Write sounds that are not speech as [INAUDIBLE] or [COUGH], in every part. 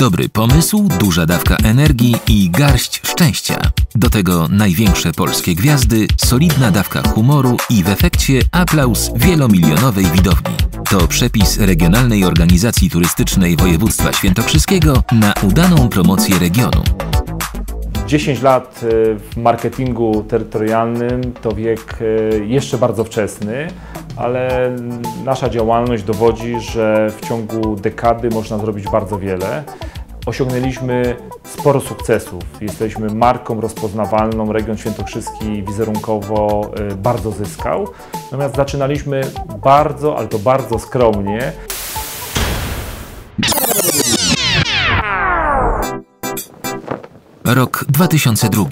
Dobry pomysł, duża dawka energii i garść szczęścia. Do tego największe polskie gwiazdy, solidna dawka humoru i w efekcie aplauz wielomilionowej widowni. To przepis Regionalnej Organizacji Turystycznej Województwa Świętokrzyskiego na udaną promocję regionu. 10 lat y, w marketingu terytorialnym to wiek y, jeszcze bardzo wczesny, ale nasza działalność dowodzi, że w ciągu dekady można zrobić bardzo wiele. Osiągnęliśmy sporo sukcesów. Jesteśmy marką rozpoznawalną. Region Świętokrzyski wizerunkowo y, bardzo zyskał. Natomiast zaczynaliśmy bardzo, ale to bardzo skromnie. Rok 2002.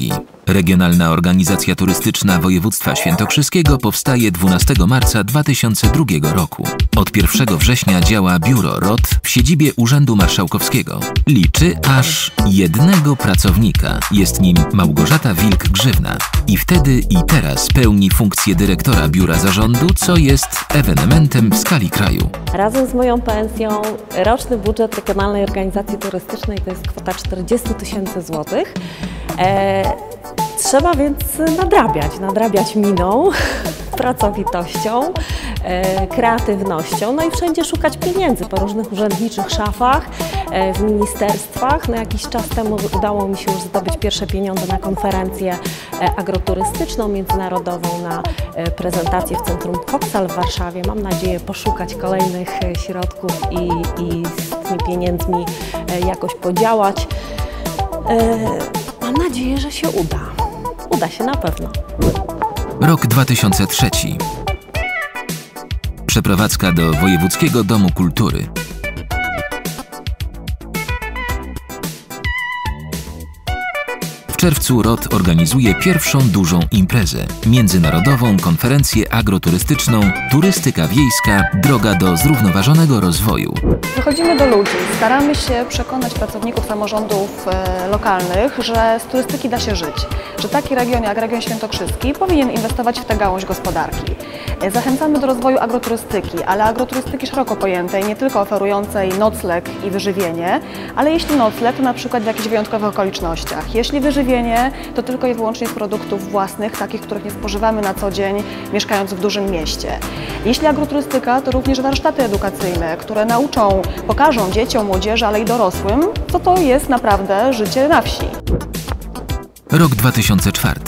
Regionalna Organizacja Turystyczna Województwa Świętokrzyskiego powstaje 12 marca 2002 roku. Od 1 września działa Biuro ROT w siedzibie Urzędu Marszałkowskiego. Liczy aż jednego pracownika. Jest nim Małgorzata Wilk-Grzywna. I wtedy i teraz pełni funkcję dyrektora Biura Zarządu, co jest ewenementem w skali kraju. Razem z moją pensją roczny budżet Regionalnej Organizacji Turystycznej to jest kwota 40 tysięcy złotych. E, trzeba więc nadrabiać, nadrabiać miną, [LAUGHS] pracowitością, e, kreatywnością, no i wszędzie szukać pieniędzy po różnych urzędniczych szafach, e, w ministerstwach. No jakiś czas temu udało mi się już zdobyć pierwsze pieniądze na konferencję agroturystyczną międzynarodową, na prezentację w Centrum Koksal w Warszawie. Mam nadzieję poszukać kolejnych środków i, i z tymi pieniędzmi jakoś podziałać. E, Mam nadzieję, że się uda. Uda się na pewno. Rok 2003. Przeprowadzka do Wojewódzkiego Domu Kultury. Czerwcu ROT organizuje pierwszą dużą imprezę międzynarodową konferencję agroturystyczną Turystyka Wiejska Droga do zrównoważonego rozwoju. Wychodzimy do ludzi, staramy się przekonać pracowników samorządów e, lokalnych, że z turystyki da się żyć, że taki region jak region świętokrzyski powinien inwestować w tę gałąź gospodarki. E, Zachęcamy do rozwoju agroturystyki, ale agroturystyki szeroko pojętej, nie tylko oferującej nocleg i wyżywienie, ale jeśli nocleg, to na przykład w jakichś wyjątkowych okolicznościach. Jeśli wyżywienie, to tylko i wyłącznie z produktów własnych, takich, których nie spożywamy na co dzień, mieszkając w dużym mieście. Jeśli agroturystyka, to również warsztaty edukacyjne, które nauczą, pokażą dzieciom, młodzieży, ale i dorosłym, co to jest naprawdę życie na wsi. Rok 2004.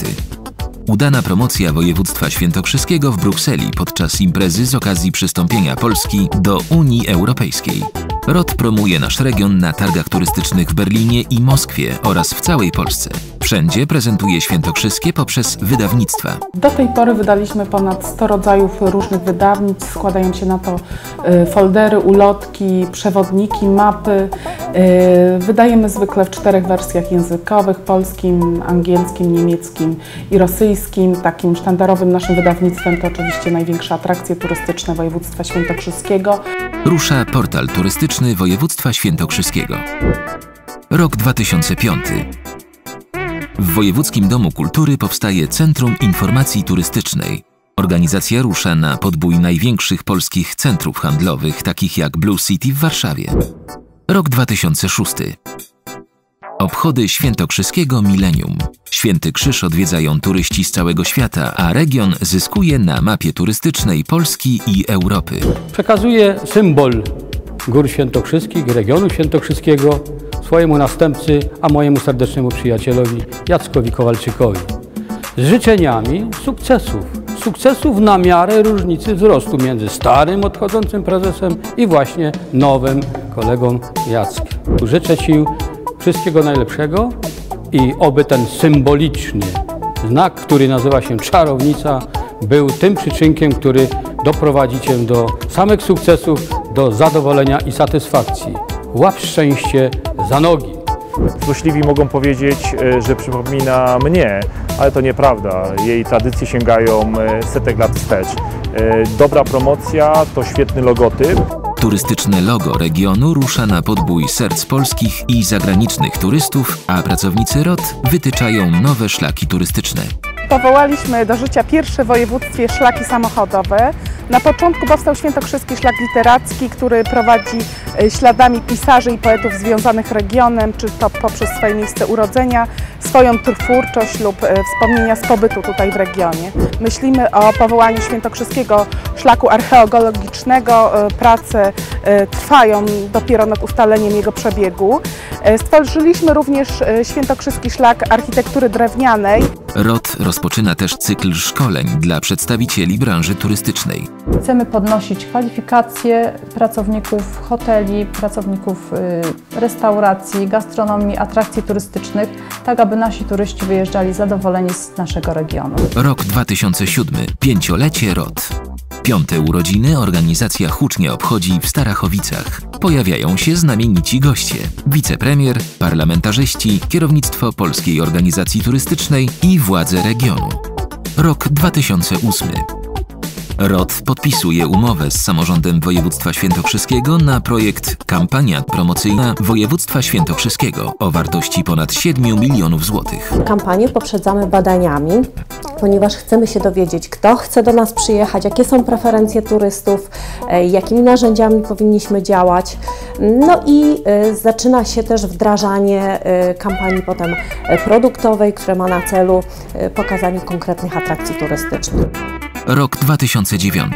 Udana promocja województwa świętokrzyskiego w Brukseli podczas imprezy z okazji przystąpienia Polski do Unii Europejskiej. ROT promuje nasz region na targach turystycznych w Berlinie i Moskwie oraz w całej Polsce. Wszędzie prezentuje świętokrzyskie poprzez wydawnictwa. Do tej pory wydaliśmy ponad 100 rodzajów różnych wydawnictw. Składają się na to y, foldery, ulotki, przewodniki, mapy. Y, Wydajemy zwykle w czterech wersjach językowych: polskim, angielskim, niemieckim i rosyjskim. Takim sztandarowym naszym wydawnictwem to oczywiście największe atrakcje turystyczne województwa świętokrzyskiego. Rusza portal turystyczny województwa świętokrzyskiego. Rok 2005. W Wojewódzkim Domu Kultury powstaje Centrum Informacji Turystycznej. Organizacja rusza na podbój największych polskich centrów handlowych, takich jak Blue City w Warszawie. Rok 2006. Obchody Świętokrzyskiego Milenium. Święty Krzyż odwiedzają turyści z całego świata, a region zyskuje na mapie turystycznej Polski i Europy. Przekazuję symbol Gór Świętokrzyskich, regionu świętokrzyskiego swojemu następcy, a mojemu serdecznemu przyjacielowi Jackowi Kowalczykowi. Z życzeniami sukcesów. Sukcesów na miarę różnicy wzrostu między starym odchodzącym prezesem i właśnie nowym kolegą Jackiem. Życzę Ci wszystkiego najlepszego i oby ten symboliczny znak, który nazywa się czarownica, był tym przyczynkiem, który doprowadzi Cię do samych sukcesów, do zadowolenia i satysfakcji. Łap szczęście za nogi. Złośliwi mogą powiedzieć, e, że przypomina mnie, ale to nieprawda. Jej tradycje sięgają e, setek lat wstecz. E, Dobra promocja to świetny logotyp. Turystyczne logo regionu rusza na podbój serc polskich i zagranicznych turystów, a pracownicy ROT wytyczają nowe szlaki turystyczne. Powołaliśmy do życia pierwsze w województwie szlaki samochodowe. Na początku powstał Świętokrzyski Szlak Literacki, który prowadzi e, śladami pisarzy i poetów związanych regionem, czy to poprzez swoje miejsce urodzenia, swoją twórczość lub e, wspomnienia z pobytu tutaj w regionie. Myślimy o powołaniu Świętokrzyskiego Szlaku Archeologicznego. E, prace trwają dopiero nad ustaleniem jego przebiegu. Stworzyliśmy również Świętokrzyski Szlak Architektury Drewnianej. ROT rozpoczyna też cykl szkoleń dla przedstawicieli branży turystycznej. Chcemy podnosić kwalifikacje pracowników hoteli, pracowników y, restauracji, gastronomii, atrakcji turystycznych, tak aby nasi turyści wyjeżdżali zadowoleni z naszego regionu. Rok 2007. Pięciolecie ROT. Piąte urodziny organizacja hucznie obchodzi w Starachowicach. Pojawiają się znamienici goście. Wicepremier, parlamentarzyści, kierownictwo Polskiej Organizacji Turystycznej i władze regionu. Rok 2008. ROT podpisuje umowę z samorządem województwa świętokrzyskiego na projekt Kampania promocyjna województwa świętokrzyskiego o wartości ponad 7 milionów złotych. Kampanię poprzedzamy badaniami, ponieważ chcemy się dowiedzieć, kto chce do nas przyjechać, jakie są preferencje turystów, e, jakimi narzędziami powinniśmy działać. No i e, zaczyna się też wdrażanie e, kampanii potem produktowej, która ma na celu pokazanie konkretnych atrakcji turystycznych. Rok 2009.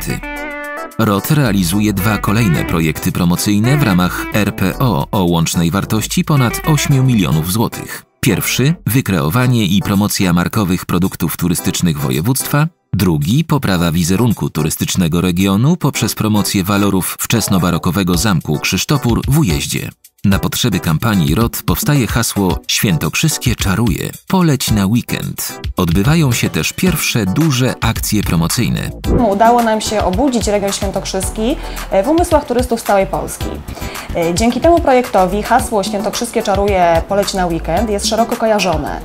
ROT realizuje dwa kolejne projekty promocyjne w ramach RPO o łącznej wartości ponad 8 milionów złotych. Pierwszy wykreowanie i promocja markowych produktów turystycznych województwa, drugi poprawa wizerunku turystycznego regionu poprzez promocję walorów wczesnobarokowego zamku Krzysztopór w Ujeździe. Na potrzeby kampanii ROT powstaje hasło Świętokrzyskie czaruje, poleć na weekend. Odbywają się też pierwsze duże akcje promocyjne. Udało nam się obudzić region świętokrzyski e, w umysłach turystów z całej Polski. E, dzięki temu projektowi hasło Świętokrzyskie czaruje, poleć na weekend jest szeroko kojarzone.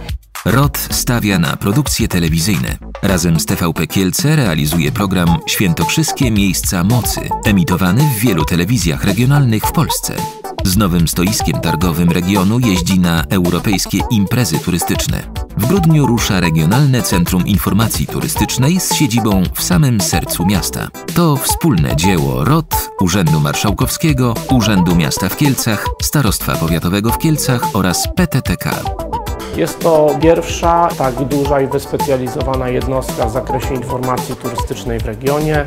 ROT stawia na produkcje telewizyjne. Razem z TVP Kielce realizuje program Świętokrzyskie Miejsca Mocy, emitowany w wielu telewizjach regionalnych w Polsce. Z nowym stoiskiem targowym regionu jeździ na europejskie imprezy turystyczne. W grudniu rusza Regionalne Centrum Informacji Turystycznej z siedzibą w samym sercu miasta. To wspólne dzieło ROT, Urzędu Marszałkowskiego, Urzędu Miasta w Kielcach, Starostwa Powiatowego w Kielcach oraz PTTK. Jest to pierwsza tak duża i wyspecjalizowana jednostka w zakresie informacji turystycznej w regionie.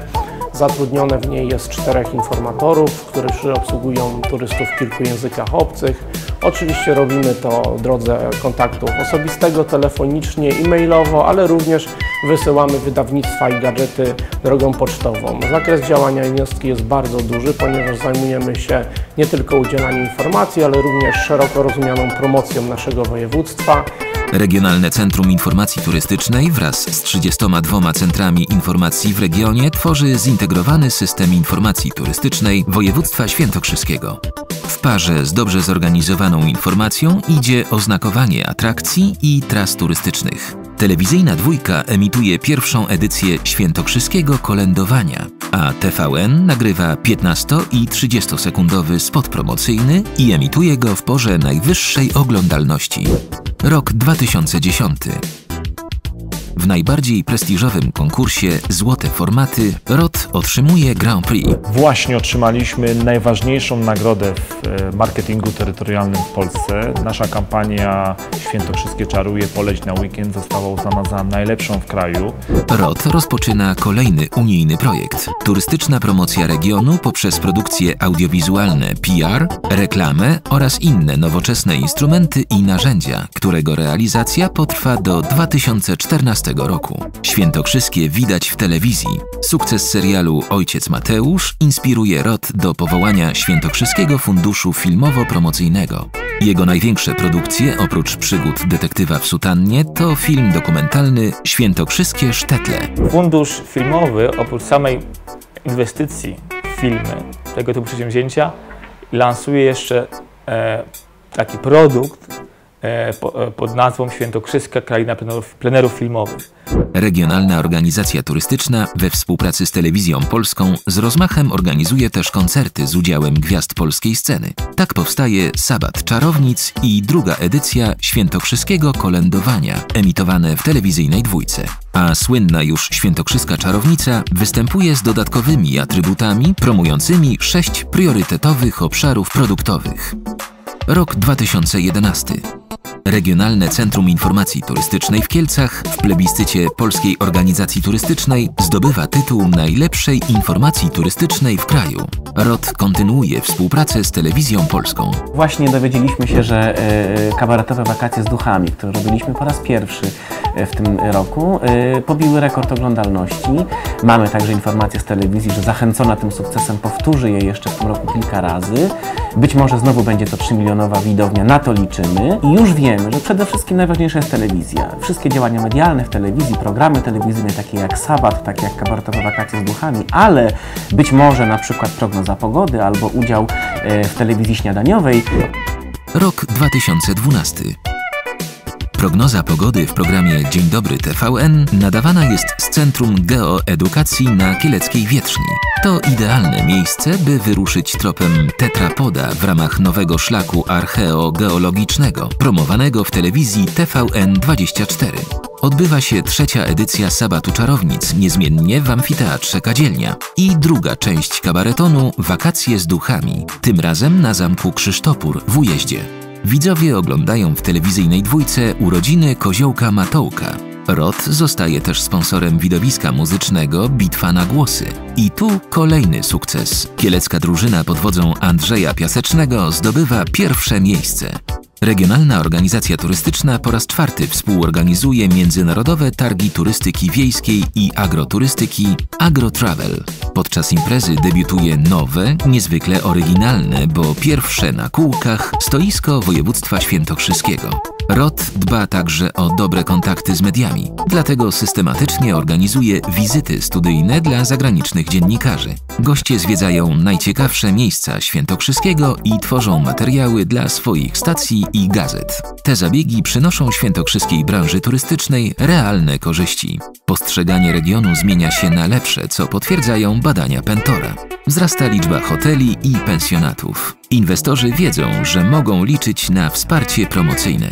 Zatrudnione w niej jest czterech informatorów, którzy obsługują turystów w kilku językach obcych. Oczywiście robimy to w drodze kontaktu osobistego, telefonicznie, e-mailowo, ale również wysyłamy wydawnictwa i gadżety drogą pocztową. Zakres działania jednostki jest bardzo duży, ponieważ zajmujemy się nie tylko udzielaniem informacji, ale również szeroko rozumianą promocją naszego województwa. Regionalne Centrum Informacji Turystycznej wraz z 32 centrami informacji w regionie tworzy zintegrowany system informacji turystycznej województwa świętokrzyskiego. Parze z dobrze zorganizowaną informacją idzie oznakowanie atrakcji i tras turystycznych. Telewizyjna dwójka emituje pierwszą edycję świętokrzyskiego kolędowania, a TVN nagrywa 15 i 30 sekundowy spot promocyjny i emituje go w porze najwyższej oglądalności. Rok 2010. W najbardziej prestiżowym konkursie Złote Formaty ROT otrzymuje Grand Prix. Właśnie otrzymaliśmy najważniejszą nagrodę w e, marketingu terytorialnym w Polsce. Nasza kampania Świętokrzyskie czaruje, poleć na weekend została uznana za najlepszą w kraju. ROT rozpoczyna kolejny unijny projekt. Turystyczna promocja regionu poprzez produkcje audiowizualne PR, reklamę oraz inne nowoczesne instrumenty i narzędzia, którego realizacja potrwa do 2014 roku. Świętokrzyskie widać w telewizji. Sukces serialu Ojciec Mateusz inspiruje ROT do powołania Świętokrzyskiego Funduszu Filmowo-Promocyjnego. Jego największe produkcje, oprócz przygód detektywa w sutannie, to film dokumentalny Świętokrzyskie Sztetle. Fundusz filmowy, oprócz samej inwestycji w filmy, tego typu przedsięwzięcia, lansuje jeszcze e, taki produkt pod nazwą Świętokrzyska Kraina Plenerów, plenerów Filmowych. Regionalna organizacja turystyczna we współpracy z Telewizją Polską z rozmachem organizuje też koncerty z udziałem gwiazd polskiej sceny. Tak powstaje Sabat Czarownic i druga edycja Świętokrzyskiego Kolędowania, emitowane w telewizyjnej dwójce. A słynna już Świętokrzyska Czarownica występuje z dodatkowymi atrybutami promującymi sześć priorytetowych obszarów produktowych. Rok 2011. Regionalne Centrum Informacji Turystycznej w Kielcach w plebiscycie Polskiej Organizacji Turystycznej zdobywa tytuł najlepszej informacji turystycznej w kraju. ROT kontynuuje współpracę z Telewizją Polską. Właśnie dowiedzieliśmy się, że e, kabaretowe wakacje z duchami, które robiliśmy po raz pierwszy e, w tym roku, e, pobiły rekord oglądalności. Mamy także informację z telewizji, że zachęcona tym sukcesem powtórzy je jeszcze w tym roku kilka razy. Być może znowu będzie to 3-milionowa widownia, na to liczymy. I już wiemy, że przede wszystkim najważniejsza jest telewizja. Wszystkie działania medialne w telewizji, programy telewizyjne takie jak Sabat, takie jak kabaretowe wakacje z duchami, ale być może na przykład prognoza pogody albo udział e, w telewizji śniadaniowej Rok 2012. Prognoza pogody w programie Dzień Dobry TVN nadawana jest z Centrum Geoedukacji na Kieleckiej Wietrzni. To idealne miejsce, by wyruszyć tropem tetrapoda w ramach nowego szlaku archeogeologicznego, promowanego w telewizji TVN24. Odbywa się trzecia edycja Sabatu Czarownic, niezmiennie w Amfiteatrze Kadzielnia. I druga część kabaretonu Wakacje z duchami, tym razem na Zamku Krzysztopór w Ujeździe. Widzowie oglądają w telewizyjnej dwójce urodziny Koziołka Matołka. ROT zostaje też sponsorem widowiska muzycznego Bitwa na Głosy. I tu kolejny sukces. Kielecka drużyna pod wodzą Andrzeja Piasecznego zdobywa pierwsze miejsce. Regionalna Organizacja Turystyczna po raz czwarty współorganizuje międzynarodowe targi turystyki wiejskiej i agroturystyki AgroTravel. Podczas imprezy debiutuje nowe, niezwykle oryginalne, bo pierwsze na kółkach stoisko województwa świętokrzyskiego. ROT dba także o dobre kontakty z mediami, dlatego systematycznie organizuje wizyty studyjne dla zagranicznych dziennikarzy. Goście zwiedzają najciekawsze miejsca świętokrzyskiego i tworzą materiały dla swoich stacji i gazet. Te zabiegi przynoszą świętokrzyskiej branży turystycznej realne korzyści. Postrzeganie regionu zmienia się na lepsze, co potwierdzają badania Pentora. Wzrasta liczba hoteli i pensjonatów. Inwestorzy wiedzą, że mogą liczyć na wsparcie promocyjne.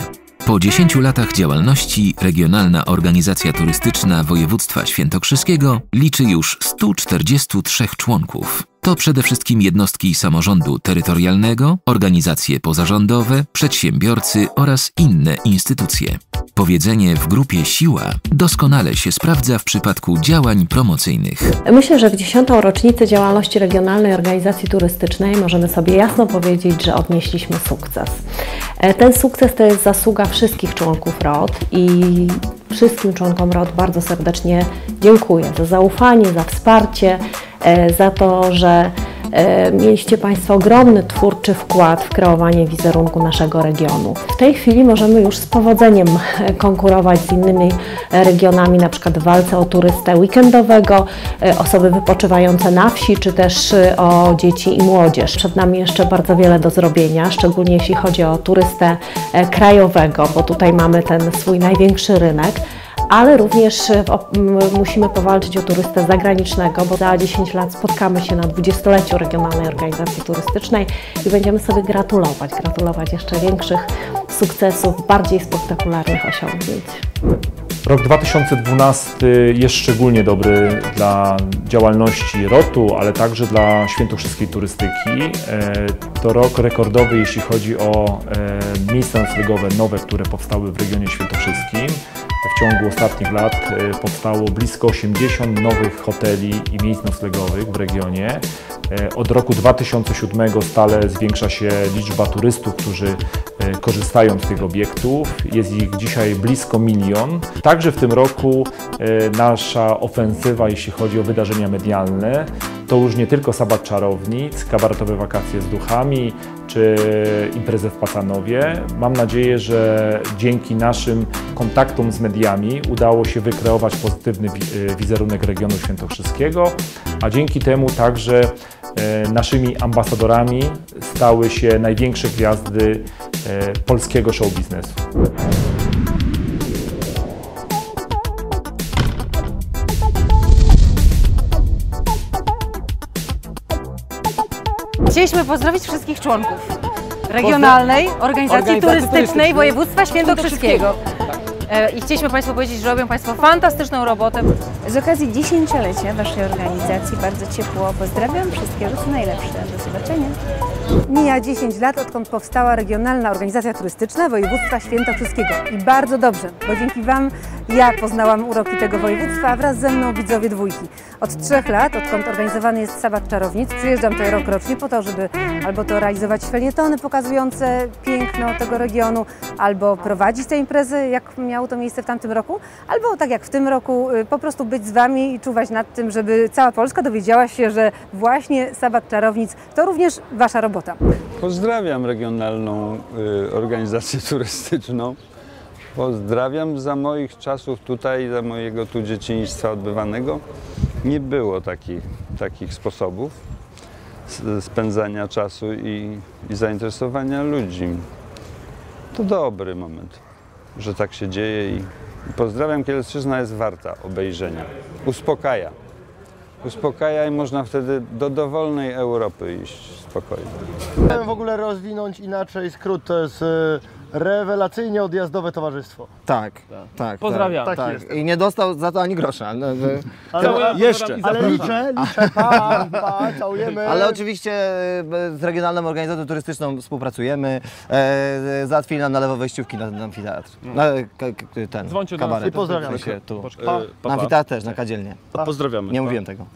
Po 10 latach działalności Regionalna Organizacja Turystyczna Województwa Świętokrzyskiego liczy już 143 członków. To przede wszystkim jednostki samorządu terytorialnego, organizacje pozarządowe, przedsiębiorcy oraz inne instytucje. Powiedzenie w grupie siła doskonale się sprawdza w przypadku działań promocyjnych. Myślę, że w dziesiątą rocznicę działalności Regionalnej Organizacji Turystycznej możemy sobie jasno powiedzieć, że odnieśliśmy sukces. E, Ten sukces to jest zasługa wszystkich członków ROD i wszystkim członkom ROD bardzo serdecznie dziękuję za zaufanie, za wsparcie, za to, że e, mieliście Państwo ogromny twórczy wkład w kreowanie wizerunku naszego regionu. W tej chwili możemy już z powodzeniem e, konkurować z innymi e, regionami, na przykład w walce o turystę weekendowego, e, osoby wypoczywające na wsi, czy też e, o dzieci i młodzież. Przed nami jeszcze bardzo wiele do zrobienia, szczególnie jeśli chodzi o turystę e, krajowego, bo tutaj mamy ten swój największy rynek ale również e, musimy powalczyć o turystę zagranicznego, bo za 10 lat spotkamy się na 20-leciu Regionalnej Organizacji Turystycznej i będziemy sobie gratulować, gratulować jeszcze większych sukcesów, bardziej spektakularnych osiągnięć. Rok 2012 jest szczególnie dobry dla działalności ROT-u, ale także dla świętokrzyskiej turystyki. E, To rok rekordowy, jeśli chodzi o e, miejsca noclegowe nowe, które powstały w regionie świętokrzyskim. W ciągu ostatnich lat e, powstało blisko 80 nowych hoteli i miejsc noclegowych w regionie. E, Od roku 2007 stale zwiększa się liczba turystów, którzy korzystają z tych obiektów. Jest ich dzisiaj blisko milion. Także w tym roku e, nasza ofensywa, jeśli chodzi o wydarzenia medialne, to już nie tylko Sabat Czarownic, kabaretowe wakacje z duchami, czy imprezę w Pacanowie. Mam nadzieję, że dzięki naszym kontaktom z mediami udało się wykreować pozytywny e, wizerunek regionu świętokrzyskiego, a dzięki temu także e, naszymi ambasadorami stały się największe gwiazdy e, polskiego show biznesu. Chcieliśmy pozdrowić wszystkich członków Regionalnej Organizacji, Organizacji Turystycznej Turystycznej Województwa Świętokrzyskiego. E, I chcieliśmy Państwu powiedzieć, że robią Państwo fantastyczną robotę. Z okazji dziesięciolecia Waszej organizacji bardzo ciepło pozdrawiam. Wszystkiego co najlepsze. Do zobaczenia. Mija 10 lat, odkąd powstała Regionalna Organizacja Turystyczna Województwa Świętokrzyskiego. I bardzo dobrze, bo dzięki Wam ja poznałam uroki tego województwa, a wraz ze mną widzowie dwójki. Od trzech lat, odkąd organizowany jest Sabat Czarownic, przyjeżdżam tutaj rok rocznie po to, żeby albo to realizować felietony pokazujące piękno tego regionu, albo prowadzić te imprezy, jak miało to miejsce w tamtym roku, albo tak jak w tym roku, y, po prostu być z Wami i czuwać nad tym, żeby cała Polska dowiedziała się, że właśnie Sabat Czarownic to również Wasza robota. Pozdrawiam regionalną y, organizację [LAUGHS] turystyczną. Pozdrawiam za moich czasów tutaj, za mojego tu dzieciństwa odbywanego. Nie było takich, takich sposobów spędzania czasu i, i zainteresowania ludzi. To dobry moment, że tak się dzieje i, pozdrawiam. Kielstrzyzna jest warta obejrzenia. Uspokaja. Uspokaja i można wtedy do dowolnej Europy iść spokojnie. Chciałem w ogóle rozwinąć inaczej skrót, to jest e, rewelacyjnie odjazdowe towarzystwo. Tak, tak. Pozdrawiam. Tak, Tak tak. jest. I nie dostał za to ani grosza. No, Ale, jeszcze. ale liczę, liczę, pa, pa, całujemy. Ale oczywiście e, z Regionalną Organizacją Turystyczną współpracujemy. E, załatwili nam na lewo wejściówki na, na amfiteatr. Na k, k, ten Dzwońcie do nas kabaret. i pozdrawiamy. Sensie tu. Pa. Na amfiteatr też, na kadzielnie. Pozdrawiamy. Nie mówiłem tego.